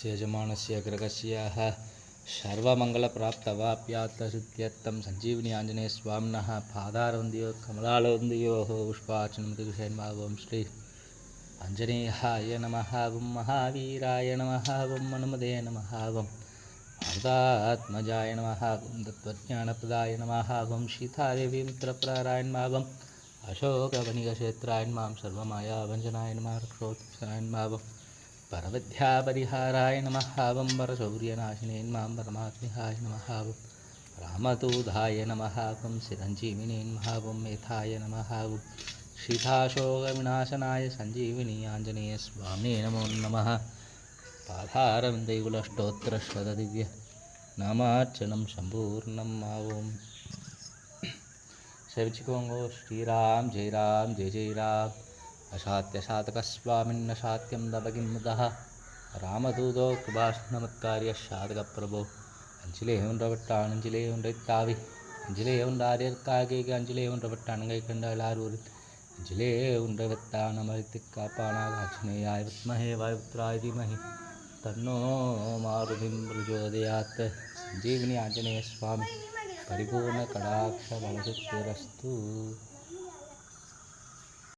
अस्य यजमानस्य ग्रहस्याः सर्वमङ्गलप्राप्तवाप्यात्तसिद्ध्यर्थं सञ्जीवनी आञ्जनेयस्वामिनः पादारवन्द्यो कमलालवन्द्योः पुष्पार्चनमतिविषयन्भावं श्री आञ्जनेयाय नमः वं महावीराय नमः वं हनुमते नमः वं भारतात्मजाय नमः वं तत्त्वज्ञानप्रदाय नमः वं सीतादेवी मित्रप्रदाय नमः वम् अशोकवनिकक्षेत्राय मां सर्वमायाभञ्जनाय नमः रक्षोत्साय नमः பரவித்யாபரிஹாராய நமஹாவம் பரசௌரியநாசினேன் மாம் பரமாத்மிகாய நமஹாவம் ராமதூதாய நமஹாவம் சிரஞ்சீவினேன் மகாவம் மேதாய நமஹாவம் ஸ்ரீதாசோகவிநாசனாய சஞ்சீவினி ஆஞ்சநேய சுவாமியே நமோ நம பாதாரவிந்தைகுலஷ்டோத்திரஸ்வததிவ்ய நாமார்ச்சனம் சம்பூர்ணம் ஆவோம் செவிச்சுக்கோங்கோ ஸ்ரீராம் ஜெய்ராம் ஜெய் ஜெய்ராம் सेविचिकोङ्गो श्रीराम जय राम जय जय राम अशात्यशातकस्वामिन्न शात्यं दबकिं मुदः ராமதூதோ கிருபாஷ்ணமத்காரிய சாதக பிரபோ அஞ்சிலே ஒன்றவட்டான் அஞ்சிலே ஒன்றை தாவி அஞ்சிலே ஒன்றாரியற்காக அஞ்சிலே ஒன்றவட்டானுங்கை கண்டால் ஆரூரில் அஞ்சிலே ஒன்றவத்தான் அமர்த்தி காப்பானாக அக்ஷனேயாய் வித்மஹே வாயுத்ராய் தீமஹி தன்னோ மாருதிம் பிரஜோதயாத் சஞ்சீவினி ஆஞ்சநேய சுவாமி परिपूर्णकटाक्षबलशक्तिरस्तु